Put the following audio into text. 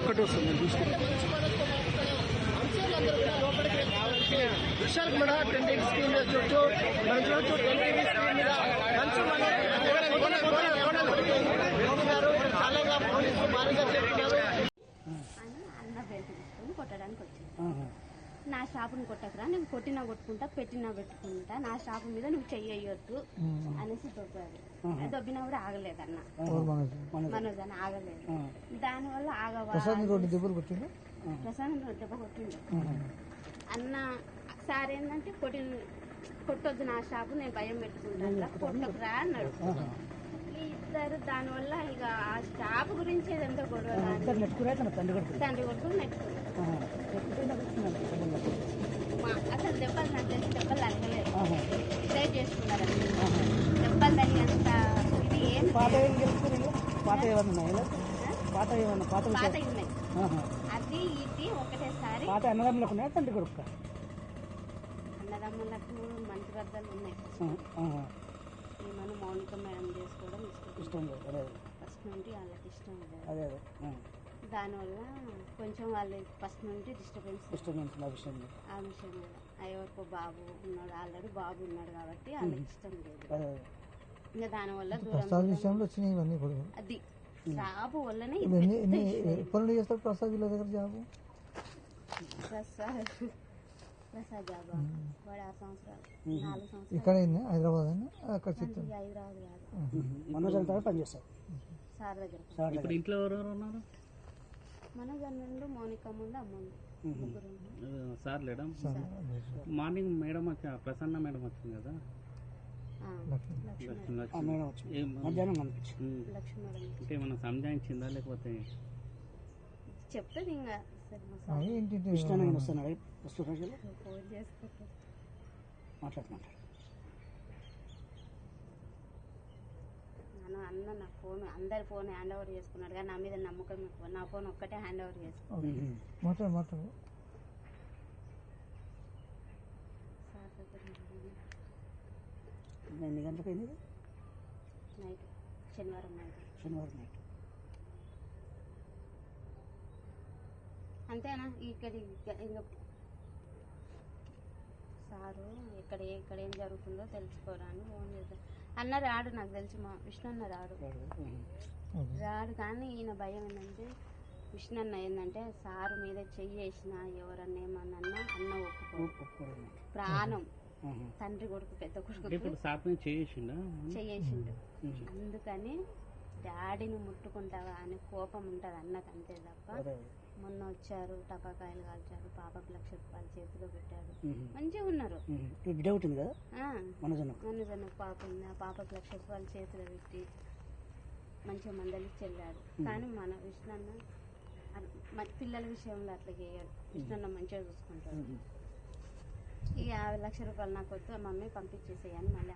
ఒకటి వస్తుంది నేను చూసుకుంటాను విశాల్ కూడా ట్వంటీ స్కీమ్ చుట్టూ మన చుట్టూ ట్వంటీ స్కీమ్ మీద మంచి మంది. చాలా పోలీసులు భారీగా చెప్తున్నారు అని అన్న బెల్ట్ తీసుకొని కొట్టడానికి వచ్చింది నా షాపుని కొట్టకరా నేను కొట్టినా కొట్టుకుంటా పెట్టినా పెట్టుకుంటా నా షాపు మీద నువ్వు చెయ్యొద్దు అనేసి దొబ్బాడు దొబ్బినా కూడా ఆగలేదు అన్న మనోజ్. అని ఆగలేదు. దానివల్ల ఆగవా ప్రసాదం దెబ్బ కొట్టిండు. అన్న సార్ ఏంటంటే కొట్టి కొట్టొద్దు నా షాపు నేను భయం పెట్టుకుంటాను కొట్టకురా అన్నాడు. ఇద్దరు దానివల్ల ఇక ఆ షాపు గురించి ఏదంతా గొడవ తండ్రి కొడుకు నెట్టుకున్నాడు మా అసలు దెబ్బలు నాకు తెలిసి దెబ్బలు తగ్గలేదు ఇదే చేసుకున్నారు దెబ్బలు తగినంత ఇది ఏం పాత ఏమన్నా పాత ఏమన్నా పాత ఉన్నాయి అది ఇది ఒకటేసారి పాత అన్నదమ్ములకు ఉన్నాయా తండ్రి కొడుకు అన్నదమ్ములకు మంచి బద్దలు ఉన్నాయి మనం మౌనిక మేడం చేసుకోవడం ఇష్టం ఇష్టం లేదు ఫస్ట్ నుండి వాళ్ళకి ఇష్టం లేదు అదే అదే దానివల్ల కొంచెం వాళ్ళు ఫస్ట్ నుండి డిస్టర్బెన్స్ డిస్టర్బెన్స్ ఆ విషయం ఆ విషయం మీద ఎవరికో బాబు ఉన్నాడు ఆల్రెడీ బాబు ఉన్నాడు కాబట్టి వాళ్ళకి ఇష్టం లేదు ఇంకా దానివల్ల ప్రసాద్ దూరం విషయంలో వచ్చినాయి ఇవన్నీ కూడా అది జాబు వల్లనే ఇప్పుడు ఎప్పటి చేస్తారు ప్రసాద్ వీళ్ళ దగ్గర జాబు? ప్రసాద్. ప్రసాద్ జాబా? వాడు ఆరు సంవత్సరాలు. నాలుగు సంవత్సరాలు. ఇక్కడ హైదరాబాద్ అని అక్కడ హైదరాబాద్ కాదు. మనోజ్ అంతా పనిచేస్తారు. సార్ దగ్గర. సార్ ఇప్పుడు ఇంట్లో ఎవరెవరు ఉన్నారు? మనోజ్ నుండి మౌనిక ముందు అమ్మ ఉంది. సార్ లేడం? మార్నింగ్ మేడం వచ్చి ప్రసన్న మేడం వచ్చింది కదా? అంటే ఏమన్నా సంజాయించిందా లేకపోతే? చెప్తుంది ఇంకా. సరే మా ఆ, సార్. ఏంటి ఏంటి? ఇష్టం వస్తున్నాడు వస్తున్నారు ఫోన్ చేసుకుంటారు మాట్లాడుతున్నారు నన్ను అన్న నా ఫోన్ అందరి ఫోన్ హ్యాండ్ ఓవర్ చేసుకున్నాడు కానీ నా మీద నమ్మకం నా ఫోన్ ఒక్కటే హ్యాండ్ ఓవర్ చేసుకున్నాడు ఓకే. మాట్లాడు మాట్లాడు సార్ దగ్గర ఎన్ని గంటలకు అయింది నైట్. శనివారం నైట్. శనివారం నైట్. అంతేనా? ఇక్కడ ఇంకా సారు ఇక్కడ ఇక్కడ ఏం జరుగుతుందో తెలుసుకోవడానికి ఫోన్ చేద్దాం అన్న రాడు నాకు తెలిసి మా విష్ణు అన్న రాడు. రాడు కానీ ఈయన భయం ఏంటంటే విష్ణు అన్న ఏంటంటే సారు మీద చెయ్యి వేసిన ఎవరన్నా ఏమన్నా అన్న ఒప్పుకో. ప్రాణం. తండ్రి కొడుకు పెద్ద కొడుకు చేసిండా అందుకని డాడీని ముట్టుకుంటావా అని కోపం ఉంటుంది అన్నకు అంతే తప్ప మొన్న వచ్చారు టపాకాయలు కాల్చారు పాపకు లక్ష రూపాయలు చేతిలో పెట్టాడు. మంచిగా ఉన్నారు. బిడ్డ ఉంటుంది కదా? ఆ, మనోజన్న పాప ఉంది. ఆ పాపకు లక్ష రూపాయలు చేతిలో పెట్టి మంచిగా మందలిచ్చి వెళ్ళాడు కానీ మన విష్ణన్న పిల్లల విషయంలో అట్లా చేయడు. విష్ణన్న మంచిగా చూసుకుంటాడు. ఈ యాభై లక్ష రూపాయలు నాకు వద్దు మమ్మీ పంపించేసేయని మళ్ళీ